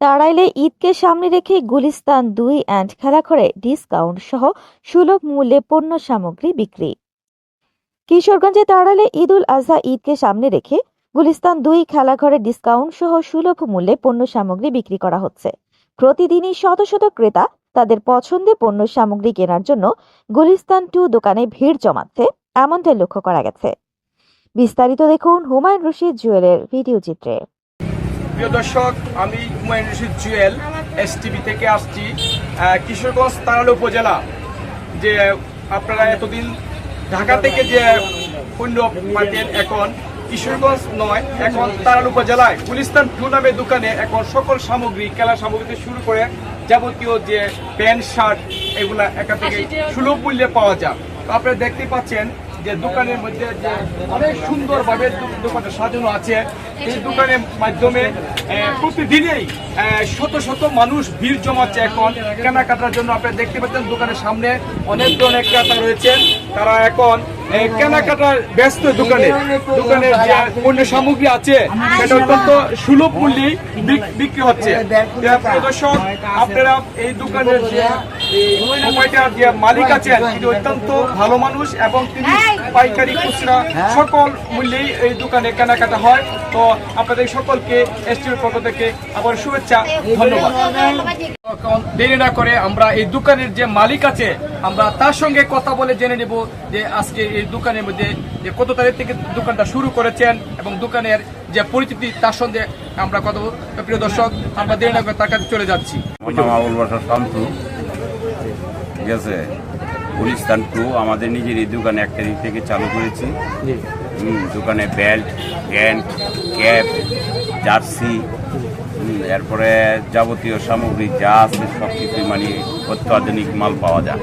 তাড়াইলে ঈদকে সামনে রেখে গুলিস্তান দুই অ্যান্ড খেলাঘরে ডিসকাউন্ট সহ সুলভ মূল্যে পণ্য সামগ্রী বিক্রি। কিশোরগঞ্জে তাড়াইলে ঈদ উল আজহা ঈদকে সামনে রেখে গুলিস্তান দুই খেলাঘরে ডিসকাউন্ট সহ সুলভ মূল্যে পণ্য সামগ্রী বিক্রি করা হচ্ছে। প্রতিদিনই শত শত ক্রেতা তাদের পছন্দের পণ্য সামগ্রী কেনার জন্য গুলিস্তান টু দোকানে ভিড় জমাচ্ছে, এমনটাই লক্ষ্য করা গেছে। বিস্তারিত দেখুন হুমায়ুন রশিদ জুয়েলের ভিডিও চিত্রে। প্রিয় দর্শক আমি হুমায়ুন রশিদ জুয়েল এস টিভি থেকে আসছি কিশোরগঞ্জ তারাল উপজেলা। যে আপনারা এতদিন ঢাকা থেকে যে পণ্য পাতেন এখন কিশোরগঞ্জ নয় এখন তারাল উপজেলায়। গুলিস্তান টু নামের দোকানে এখন সকল সামগ্রী খেলা সামগ্রী থেকে শুরু করে যাবতীয় যে প্যান্ট শার্ট এগুলা একা থেকে সুলভ মূল্যে পাওয়া যায়। তো আপনারা দেখতে পাচ্ছেন যে দোকানের মধ্যে যে অনেক সুন্দরভাবে দোকানটা সাজানো আছে এই দোকানের মাধ্যমে প্রতিদিনেই শত শত মানুষ ভিড় জমাচ্ছে এখন কেনাকাটার জন্য। আপনারা দেখতে পাচ্ছেন দোকানের সামনে অনেক ধরনের ক্রেতা রয়েছেন তারা এখন কেনাকাটার ব্যস্ত দোকানে। দোকানের যে পণ্য সামগ্রী আছে সেটা অত্যন্ত সুলভ মূল্যে বিক- বিক্রি হচ্ছে। দর্শক আপনারা এই দোকানের যে এই যে মালিক আছেন। তিনি অত্যন্ত ভালো মানুষ এবং তিনি পাইকারি খুচরা সকল মূল্যেই এই দোকানে কেনাকাটা হয়। তো আপনাদের সকলকে এসটির পক্ষ থেকে আবার শুভেচ্ছা ধন্যবাদ। দেরি না করে আমরা এই দোকানের যে মালিক আছে আমরা তার সঙ্গে কথা বলে জেনে নেব যে আজকে এই দোকানের মধ্যে যে কত তারিখ থেকে দোকানটা শুরু করেছেন এবং দোকানের যে পরিচিতি তার সঙ্গে আমরা কথা বলব। তো প্রিয় দর্শক আমরা দেরি না করে তার কাছে চলে যাচ্ছি আমার নাম আবুল বাসার শান্তু ঠিক আছে গুলিস্তান টু আমাদের নিজের এই দোকানে এক তারিখ থেকে চালু করেছি। দোকানে বেল্ট প্যান্ট ক্যাপ জার্সি এরপরে যাবতীয় সামগ্রী যা আছে সব কিছু মানে অত্যাধুনিক মাল পাওয়া যায়।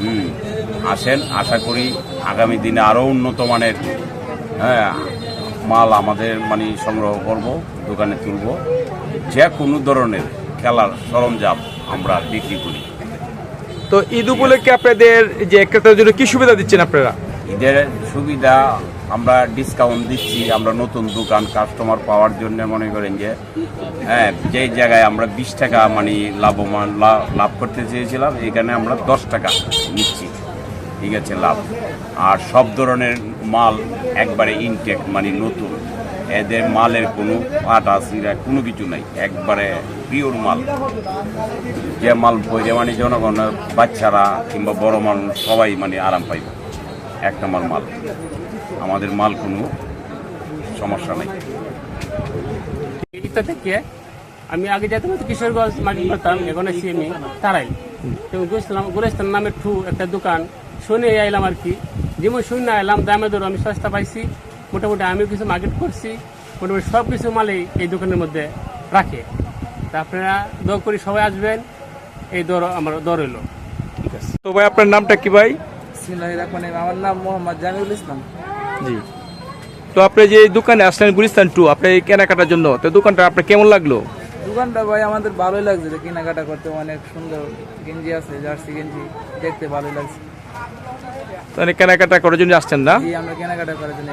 হুম আসেন আশা করি আগামী দিনে আরও উন্নত মানের হ্যাঁ মাল আমাদের মানে সংগ্রহ করব দোকানে তুলব। যে কোনো ধরনের খেলার সরঞ্জাম আমরা বিক্রি করি। তো ঈদ উপলক্ষে আপনাদের যে ক্রেতাদের জন্য কি সুবিধা দিচ্ছেন আপনারা? ঈদের সুবিধা আমরা ডিসকাউন্ট দিচ্ছি, আমরা নতুন দোকান কাস্টমার পাওয়ার জন্য মনে করেন যে হ্যাঁ যেই জায়গায় আমরা বিশ টাকা মানে লাভবান লাভ করতে চেয়েছিলাম, এখানে আমরা দশ টাকা নিচ্ছি। ঠিক আছে, লাভ। আর সব ধরনের মাল একবারে ইনটেক মানে নতুন। এদের মালের কোনো আটা, সিরা, কোনো কিছু নাই। একবারে পিওর মাল। যে মাল বইরে মানে জনগণের বাচ্চারা কিংবা বড় মানুষ সবাই মানে আরাম পাইবে। এক নম্বর মাল। আমাদের মাল কোনো সমস্যা নেই। থেকে আমি আগে যেতাম তো কিশোরগঞ্জ মাটি করতাম এখন আছি আমি তারাই। গেছিলাম গুলেস্তান নামে ঠু একটা দোকান। শুনে আইলাম আর কি। যেমন শুনে আইলাম, দামে ধরো আমি সস্তা পাইছি। মোটামুটি আমিও কিছু মার্কেট করছি মোটামুটি সব কিছু মালেই এই দোকানের মধ্যে রাখে। তা আপনারা দর করি সবাই আসবেন এই দর আমার দর হইল। ঠিক আছে। তো ভাই আপনার নামটা কি ভাই? আমার নাম মোহাম্মদ জামিউল ইসলাম। জি। তো আপনি যে দোকানে আসলেন গুলিস্তান টু আপনি এই কেনাকাটার জন্য তো দোকানটা আপনার কেমন লাগল? দোকানটা ভাই আমাদের ভালোই লাগছে যে কেনাকাটা করতে অনেক সুন্দর গেঞ্জি আছে জার্সি গেঞ্জি দেখতে ভালোই লাগছে। তাহলে কেনাকাটা করার জন্য আসছেন না? কেনাকাটা করার জন্য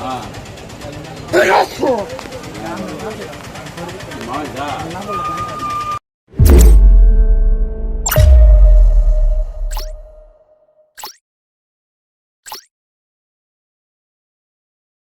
啊。不要你